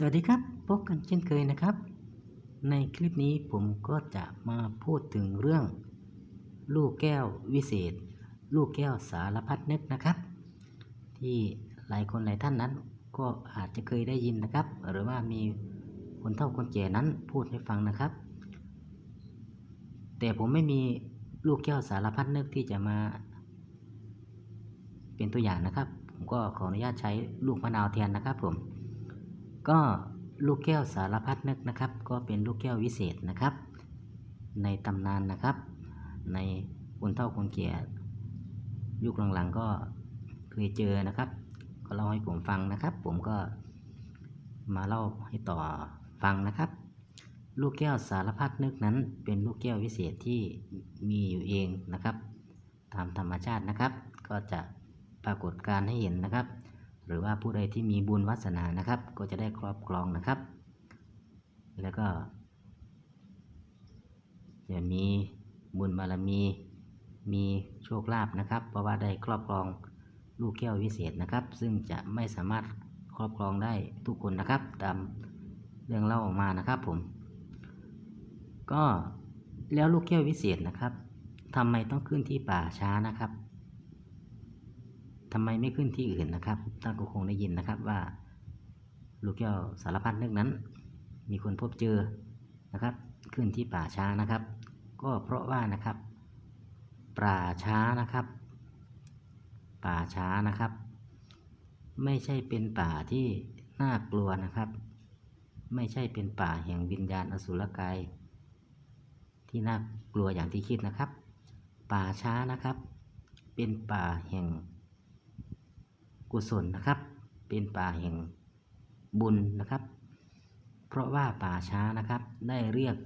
สวัสดีครับ พบกันเช่นเคยนะครับ ในคลิปนี้ผมก็จะมาพูดถึงเรื่อง ลูกแก้ววิเศษ ลูกแก้วสารพัดนึกนะครับ ที่หลายคนหลายท่านนั้น ก็อาจจะเคยได้ยินนะครับ หรือว่ามีคนเฒ่าคนแก่นั้นพูดให้ฟังนะครับ แต่ผมไม่มีลูกแก้วสารพัดนึกที่จะมา เป็นตัวอย่างนะครับ ผมก็ขออนุญาตใช้ลูกมะนาวแทนนะครับผม ก็ลูกแก้วสารพัดนึกนะครับ ก็เป็นลูกแก้ววิเศษนะครับ ในตำนานนะครับ ในคนเฒ่าคนแก่ยุคหลังๆก็เคยเจอนะครับ ก็เล่าให้ผมฟังนะครับ ผมก็มาเล่าให้ต่อฟังนะครับ ลูกแก้วสารพัดนึกนั้น เป็นลูกแก้ววิเศษที่มีอยู่เองนะครับ ตามธรรมชาตินะครับ ก็จะปรากฏการให้เห็นนะครับ หรือว่าผู้ใดที่มีบุญวาสนานะครับ ก็จะได้ครอบครองนะครับ แล้วก็จะมีบุญบารมี มีโชคลาภนะครับ เพราะว่าได้ครอบครองลูกแก้ววิเศษนะครับ ซึ่งจะไม่สามารถครอบครองได้ทุกคนนะครับ ตามเรื่องเล่าออกมานะครับผม ก็แล้วลูกแก้ววิเศษนะครับทำไมต้องขึ้นที่ป่าช้านะครับ ทำไมไม่ขึ้นที่อื่นนะครับท่านก็คงได้ยินนะครับว่า ลูกแก้วสารพัดนึกนั้น มีคนพบเจอนะครับ ขึ้นที่ป่าช้านะครับ ก็เพราะว่านะครับ ป่าช้านะครับ ป่าช้านะครับ ไม่ใช่เป็นป่าที่น่ากลัวนะครับ ไม่ใช่เป็นป่าแห่งวิญญาณอสุรกายที่น่ากลัวอย่างที่คิดนะครับ ป่าช้านะครับ เป็นป่าแห่ง กุศลนะครับ เป็นป่าแห่งบุญนะครับ เพราะว่าป่าช้านะครับ ได้เรียก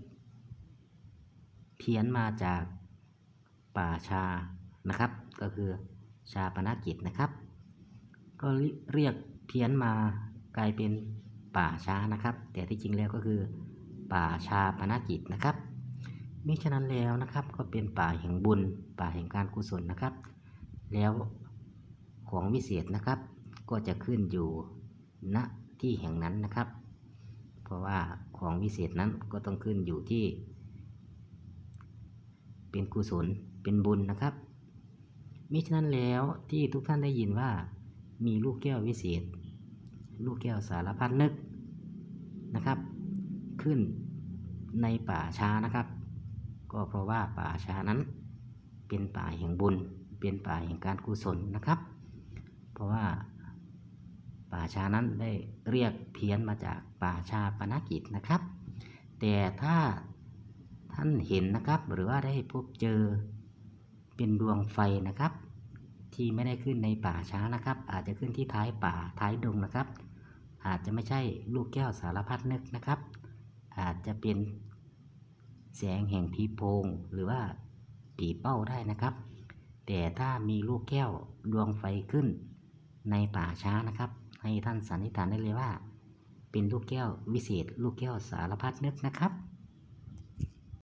เพี้ยนมาจากป่าชานะครับ ก็คือชาปนกิจนะครับ ก็เรียกเพี้ยนมากลายเป็นป่าช้านะครับ แต่ที่จริงแล้วก็คือ ป่าชาปนกิจนะครับมิฉะนั้นแล้วนะครับก็เป็นป่าแห่งบุญ ป่าแห่งการกุศลนะครับ แล้ว ของวิเศษนะครับ ก็จะขึ้นอยู่ณที่แห่งนั้นนะครับ เพราะว่าของวิเศษนั้นก็ต้องขึ้นอยู่ที่ เป็นกุศลเป็นบุญนะครับมิฉะนั้นแล้วที่ทุกท่านได้ยินว่า มีลูกแก้ววิเศษ ลูกแก้วสารพัดนึกนะครับ ขึ้นในป่าช้านะครับ ก็เพราะว่าป่าช้านั้นเป็นป่าแห่งบุญ เป็นป่าแห่งการกุศลนะครับ ราะว่า ป่าช้านั้นได้เรียกเพี้ยนมาจากป่าชาปนกิจนะครับ แต่ถ้าท่านเห็นนะครับ หรือว่าได้พบเจอเป็นดวงไฟนะครับ ที่ไม่ได้ขึ้นในป่าช้านะครับ อาจจะขึ้นที่ท้ายป่าท้ายดงนะครับ อาจจะไม่ใช่ลูกแก้วสารพัดนึกนะครับ อาจจะเป็นแสงแห่งผีโพงหรือว่าผีเป้าได้นะครับ แต่ถ้ามีลูกแก้วดวงไฟขึ้น ในป่าช้านะครับ ให้ท่านสันนิษฐานได้เลยว่า เป็นลูกแก้ววิเศษ ลูกแก้วสารพัดนึกนะครับ